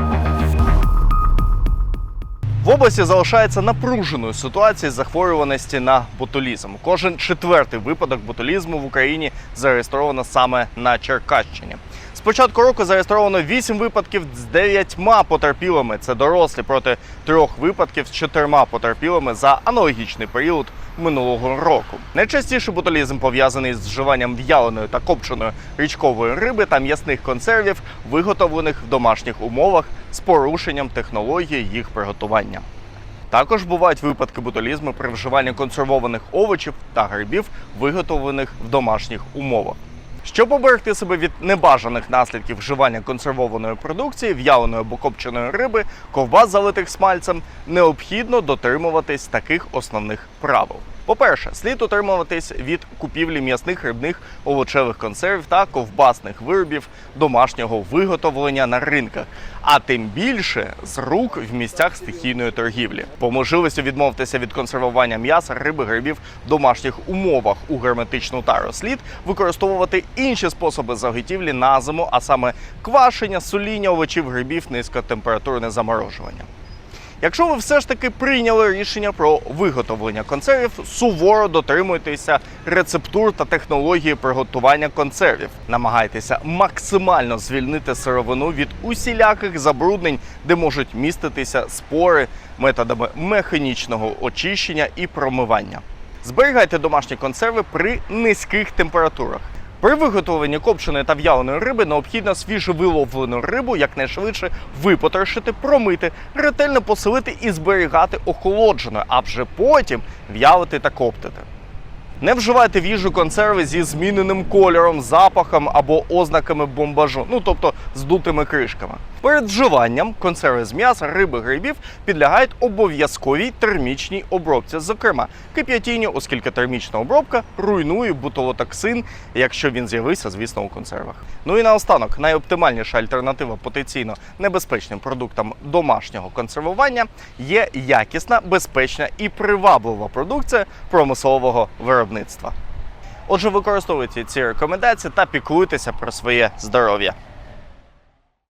Thank you. Області залишається напруженою ситуація з захворюваності на ботулізм. Кожен четвертий випадок ботулізму в Україні зареєстровано саме на Черкащині. З початку року зареєстровано 8 випадків з 9 потерпілими. Це дорослі проти трьох випадків з чотирма потерпілими за аналогічний період минулого року. Найчастіше ботулізм пов'язаний з вживанням в'яленої та копченої річкової риби та м'ясних консервів, виготовлених в домашніх умовах з порушенням технології їх приготування. Також бувають випадки ботулізму при вживанні консервованих овочів та грибів, виготовлених в домашніх умовах. Щоб оберегти себе від небажаних наслідків вживання консервованої продукції, в'яленої або копченої риби, ковбас, залитих смальцем, необхідно дотримуватись таких основних правил. По-перше, слід утримуватись від купівлі м'ясних, рибних, овочевих консервів та ковбасних виробів домашнього виготовлення на ринках, а тим більше з рук в місцях стихійної торгівлі. По можливості відмовитися від консервування м'яса, риби, грибів в домашніх умовах у герметичну тару. Слід використовувати інші способи заготівлі на зиму, а саме квашення, соління овочів, грибів, низькотемпературне заморожування. Якщо ви все ж таки прийняли рішення про виготовлення консервів, суворо дотримуйтеся рецептур та технології приготування консервів. Намагайтеся максимально звільнити сировину від усіляких забруднень, де можуть міститися спори методами механічного очищення і промивання. Зберігайте домашні консерви при низьких температурах. При виготовленні копченої та в'яленої риби необхідно свіжовиловлену рибу якнайшвидше випотрошити, промити, ретельно посолити і зберігати охолодженою, а вже потім в'ялити та коптити. Не вживайте в їжу консерви зі зміненим кольором, запахом або ознаками бомбажу, ну тобто з дутими кришками. Перед вживанням консерви з м'яса, риби, грибів підлягають обов'язковій термічній обробці, зокрема кип'ятінню, оскільки термічна обробка руйнує бутилотоксин, якщо він з'явився, звісно, у консервах. Ну і наостанок, найоптимальніша альтернатива потенційно небезпечним продуктам домашнього консервування є якісна, безпечна і приваблива продукція промислового виробництва. Отже, використовуйте ці рекомендації та піклуйтеся про своє здоров'я.